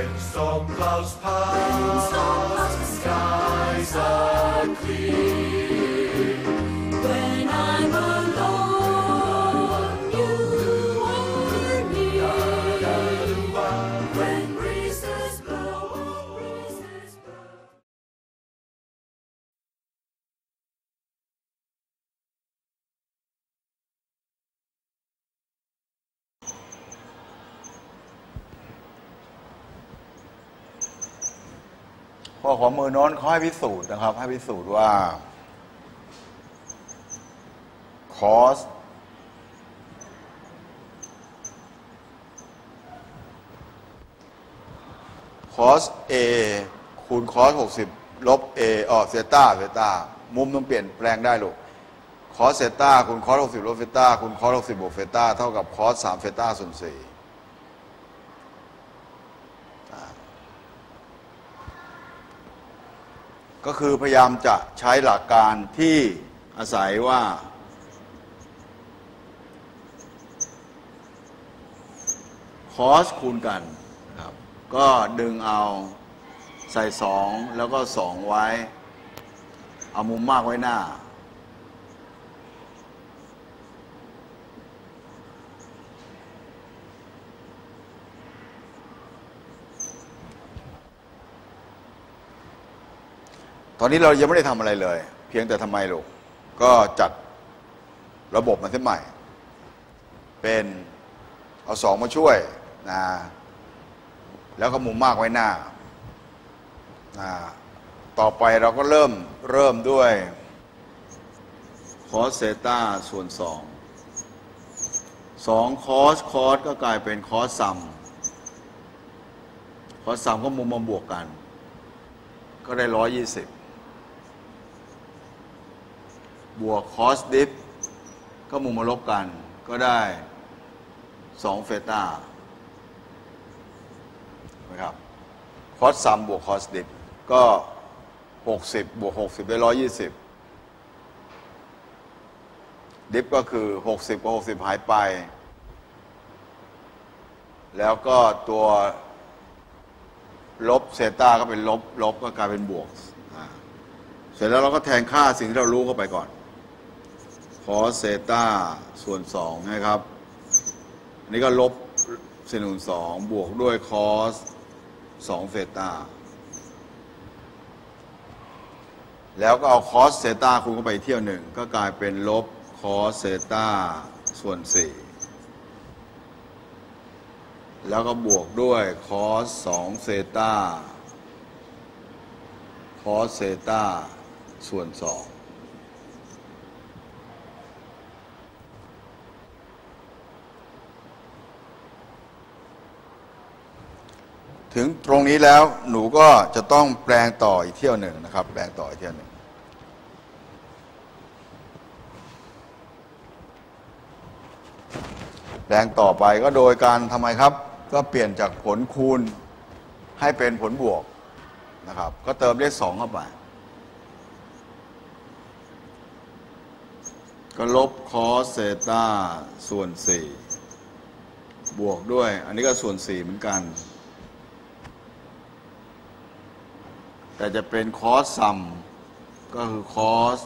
When storm clouds pass, when the skies are clear. ข้อของมือโน้นเขาให้พิสูจน์นะครับ ให้พิสูจน์ว่า cos คอส a คูณคอส60 ลบ a อ๋อเซต้าเซต้ามุมต้องเปลี่ยนแปลงได้ลูกคอสเซต้าคูณคอส60 ลบเซต้าคูณคอส60 บวกเซต้าเท่ากับคอส3เซต้าส่วน4 ก็คือพยายามจะใช้หลักการที่อาศัยว่า คอสคูณกันครับก็ดึงเอาใส่สองแล้วก็สองไว้ เอามุมมากไว้หน้า ตอนนี้เรายังไม่ได้ทำอะไรเลย เพียงแต่ทำไมลูกก็จัดระบบมันขึ้นใหม่ เป็นเอาสองมาช่วยนะแล้วก็มุมมากไว้หน้านะต่อไปเราก็เริ่มเริ่มด้วยคอสเซต้าส่วนสองสองคอสคอสก็กลายเป็นคอสซัมคอสซัมก็มุมมาบวกกัน ก็ได้ร้อยยี่สิบ บวกคอสดิฟก็มุมมาลบกันก็ได้สองเฟต้านะครับคอสซัมบวกคอสดิฟก็หกสิบบวกหกสิบได้ร้อยยี่สิบดิฟก็คือหกสิบกับหกสิบหายไป แล้วก็ตัวลบเซต้าก็เป็นลบ ลบก็กลายเป็นบวก เสร็จแล้วเราก็แทนค่าสิ่งที่เรารู้เข้าไปก่อน สเซต้าส่วน2นะครับ อันนี้ก็ลบเซนูน2บวกด้วยคอส2เซต้าแล้วก็เอาคอสเซต้าคูณเข้าไปเที่ยวหนึ่งก็กลายเป็นลบคอสเซต้าส่วน 4 แล้วก็บวกด้วยคอส2เซต้าคอสเซต้าส่วน 2 ถึงตรงนี้แล้วหนูก็จะต้องแปลงต่ออีกเที่ยวหนึ่งนะครับ แปลงต่ออีกเที่ยวหนึ่งแปลงต่อไปก็โดยการทำไมครับ ก็เปลี่ยนจากผลคูณให้เป็นผลบวกนะครับ ก็เติมเลขสองเข้าไป ก็ลบคอสเซต้าส่วนสี่บวกด้วย อันนี้ก็ส่วนสี่เหมือนกัน แต่จะเป็นคอสซัมก็คือคอส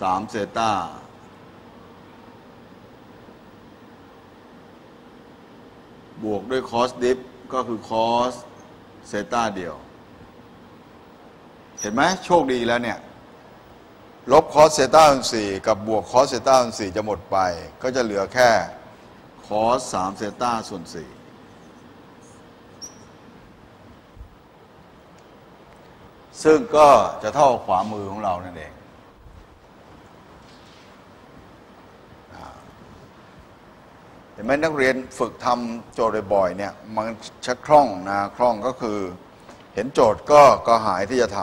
สามเซต้าบวกด้วยคอสดิฟก็คือคอสเซต้าเดียว เห็นไหมโชคดีแล้วเนี่ย ลบคอสเซต้าส่วนสี่กับบวกคอสเซต้าส่วนสี่จะหมดไป ก็จะเหลือแค่คอสสามเซต้าส่วนสี่ ซึ่งก็จะเท่าขวามือของเรานั่นเองอ่าเห็นไหมนักเรียนฝึกทำโจทย์บ่อยๆเนี่ยมันชักคล่องนะคล่องก็คือ เห็นโจทย์ก็ก็หายที่จะท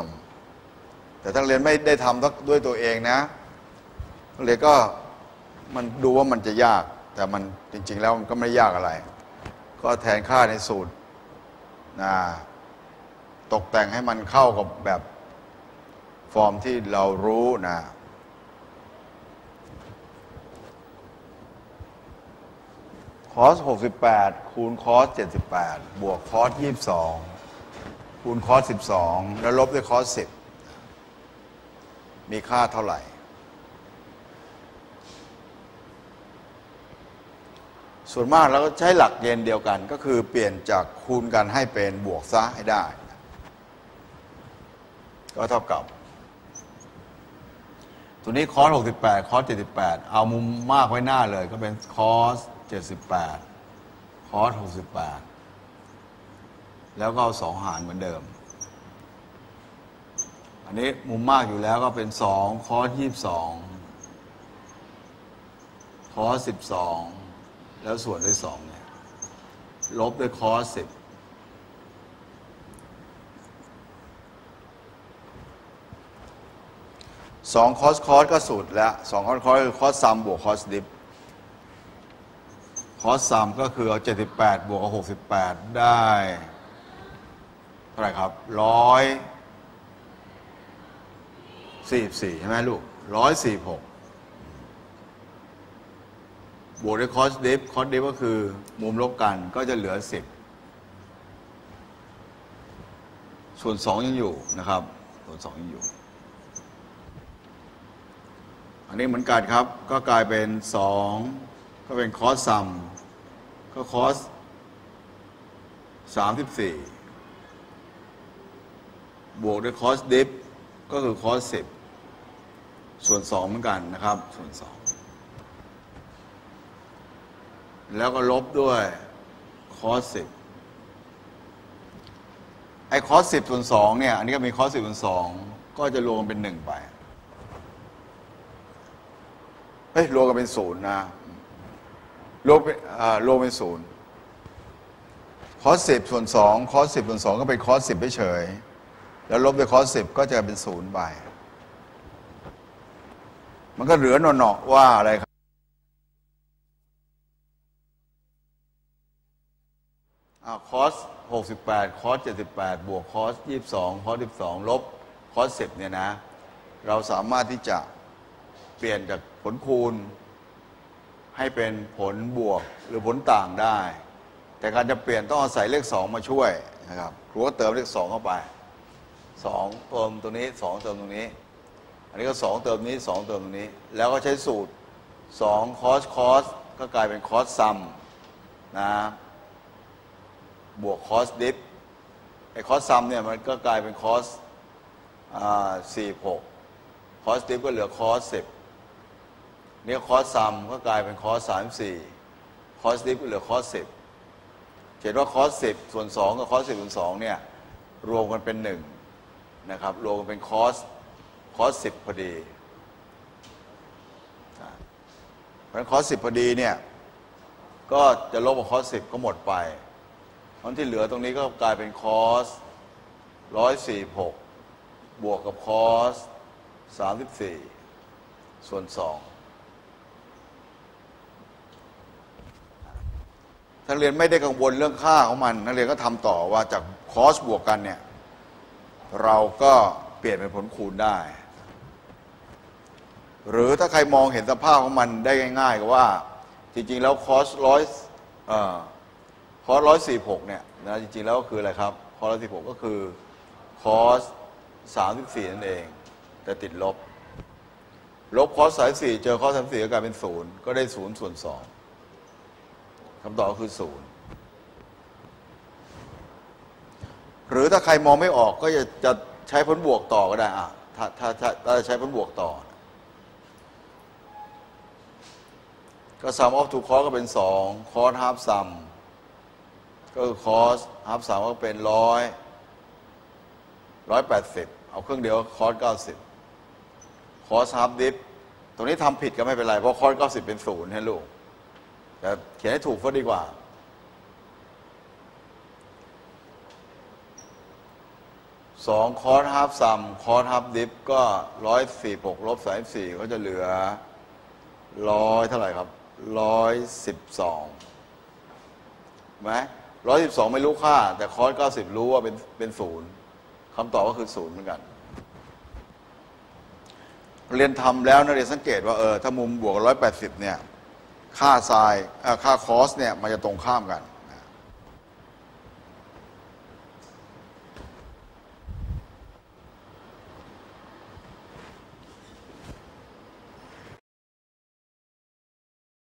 ำแต่ถ้าเรียนไม่ได้ทำด้วยตัวเองนะเรียนก็มันดูว่ามันจะยาก แต่มันจริง ๆ แล้วมันก็ไม่ยากอะไร ก็แทนค่าในสูตรนะ ตกแต่งให้มันเข้ากับแบบฟอร์มที่เรารู้นะคอส 68 คูณคอส 78 บวกคอส 22 คูณคอส 12 แล้วลบด้วยคอส 10 มีค่าเท่าไหร่ ส่วนมากเราก็ใช้หลักเกณฑ์เดียวกัน ก็คือเปลี่ยนจากคูณกันให้เป็นบวกซะให้ได้ ก็เท่ากับ ตัวนี้คอส68 คอส78 เอามุมมากไว้หน้าเลยก็เป็นคอส78 คอส68 แล้วก็เอาสองหารเหมือนเดิม อันนี้มุมมากอยู่แล้วก็เป็น 2 คอส22 คอส12 แล้วส่วนด้วย 2 เนี่ย ลบด้วยคอส10 สองคอสคอสก็สูตรแล้วสองคอสคอสคือคอสซัมบวกคอสดิฟคอสซัมก็คือเอา78 บวกกับ68 ได้เท่าไหร่ครับร้อยสี่สี่ใช่ไหมลูกร้อยสี่หกบวกด้วยคอสดิฟคอสดิฟก็คือมุมลบกันก็จะเหลือ10ส่วน2ยังอยู่นะครับ ส่วน2ยังอยู่ อันนี้เหมือนกันครับ ก็กลายเป็น 2 ก็เป็นคอสซัมก็คอส34 บวกด้วยคอสดิฟก็คือคอส10 ส่วน 2 เหมือนกันนะครับ ส่วน 2 แล้วก็ลบด้วยคอส10ไอ้คอส10ส่วน2เนี่ย อันนี้ก็มีคอส10ส่วน2ก็จะรวมเป็น1ไป เอ้ยรวมกันเป็นศูนย์นะรวมเป็นอ่ารวมเป็นศูนย์คอสสิบส่วนสองคอสสิบส่วนสองก็เป็นคอสสิบเฉยแล้วลบด้วยคอสสิบก็จะเป็นศูนย์ไปมันก็เหลือหนอๆว่าอะไรครับคอสหกสิบแปดคอสเจ็ดสิบแปดบวกคอสยี่สิบสองคอสสิบสองลบคอสสิบเนี่ยนะ เราสามารถที่จะเปลี่ยนจาก ผลคูณ ให้เป็นผลบวกหรือผลต่างได้ แต่การจะเปลี่ยนต้องอาศัยเลขสองมาช่วยนะครับครูก็เติมเลขสองเข้าไปสองเติมตรงนี้สองเติมตรงนี้ อันนี้ก็สองเติมนี้สองเติมตรงนี้ แล้วก็ใช้สูตรสองคอสคอสก็กลายเป็นคอสซัมนะบวกคอสดิฟไอ้คอสซัมเนี่ยมันก็กลายเป็นคอสสี่หกคอสดิฟก็เหลือคอสสิบ เนี่คอสซัมก็กลายเป็นคอสสามสี่คอสดิฟก็เหลือคอสสิบเห็นว่าคอสสิบส่วนสองกับคอสสิบส่วนสองเนี่ยรวมกันเป็นหนึ่งนะครับรวมกันเป็นคอสคอสสิบพอดีเพราะฉะนั้นคอสสิบพอดีเนี่ยก็จะลบกับคอสสิบก็หมดไปเพราะที่เหลือตรงนี้ก็กลายเป็นคอสร้อยสี่หกบวกกับคอส34ส่วน2 นักเรียนไม่ได้กังวลเรื่องค่าของมัน นักเรียนก็ทำต่อว่าจากคอสบวกกันเนี่ยเราก็เปลี่ยนเป็นผลคูณได้ หรือถ้าใครมองเห็นสภาพของมันได้ง่ายๆก็ว่า จริงๆแล้วคอสร้อยคอสร้อยสี่หกเนี่ยนะจริงๆแล้วก็คืออะไรครับคอสร้อยสี่หกก็คือคอส34นั่นเอง แต่ติดลบ ลบคอสสายสี่เจอคอสสามสี่ก็กลายเป็นศูนย์ก็ได้ศูนย์ส่วนสอง คำตอบคือศูนย์หรือถ้าใครมองไม่ออกก็จะจะใช้ผลบวกต่อก็ได้อะถ้าถ้าถ้าถ้าใช้ผลบวกต่อ ก็ซัมออฟทูคอสก็เป็นสองคอสฮาร์ฟซัมก็คือคอสฮาร์ฟซัมก็เป็นร้อยร้อยแปดสิบเอาเครื่องเดียวคอสเก้าสิบคอสฮาร์ฟดิฟตรงนี้ทำผิดก็ไม่เป็นไร เพราะคอสเก้าสิบเป็นศูนย์ให้ลูก แต่เขียนให้ถูกก็ดีกว่า สองคอร์สฮาร์ฟซัมคอร์สฮาร์ฟดิฟก็ร้อยสี่หกลบสามสี่ก็จะเหลือร้อยเท่าไหร่ครับร้อยสิบสองไหมร้อยสิบสองไม่รู้ค่า แต่คอร์สเก้าสิบรู้ว่าเป็นเป็นศูนย์คำตอบก็คือศูนย์เหมือนกัน เรียนทำแล้วนะเรียนสังเกตว่าเออถ้ามุมบวกร้อยแปดสิบเนี่ย ค่าทรายค่าคอสเนี่ยมันจะตรงข้ามกัน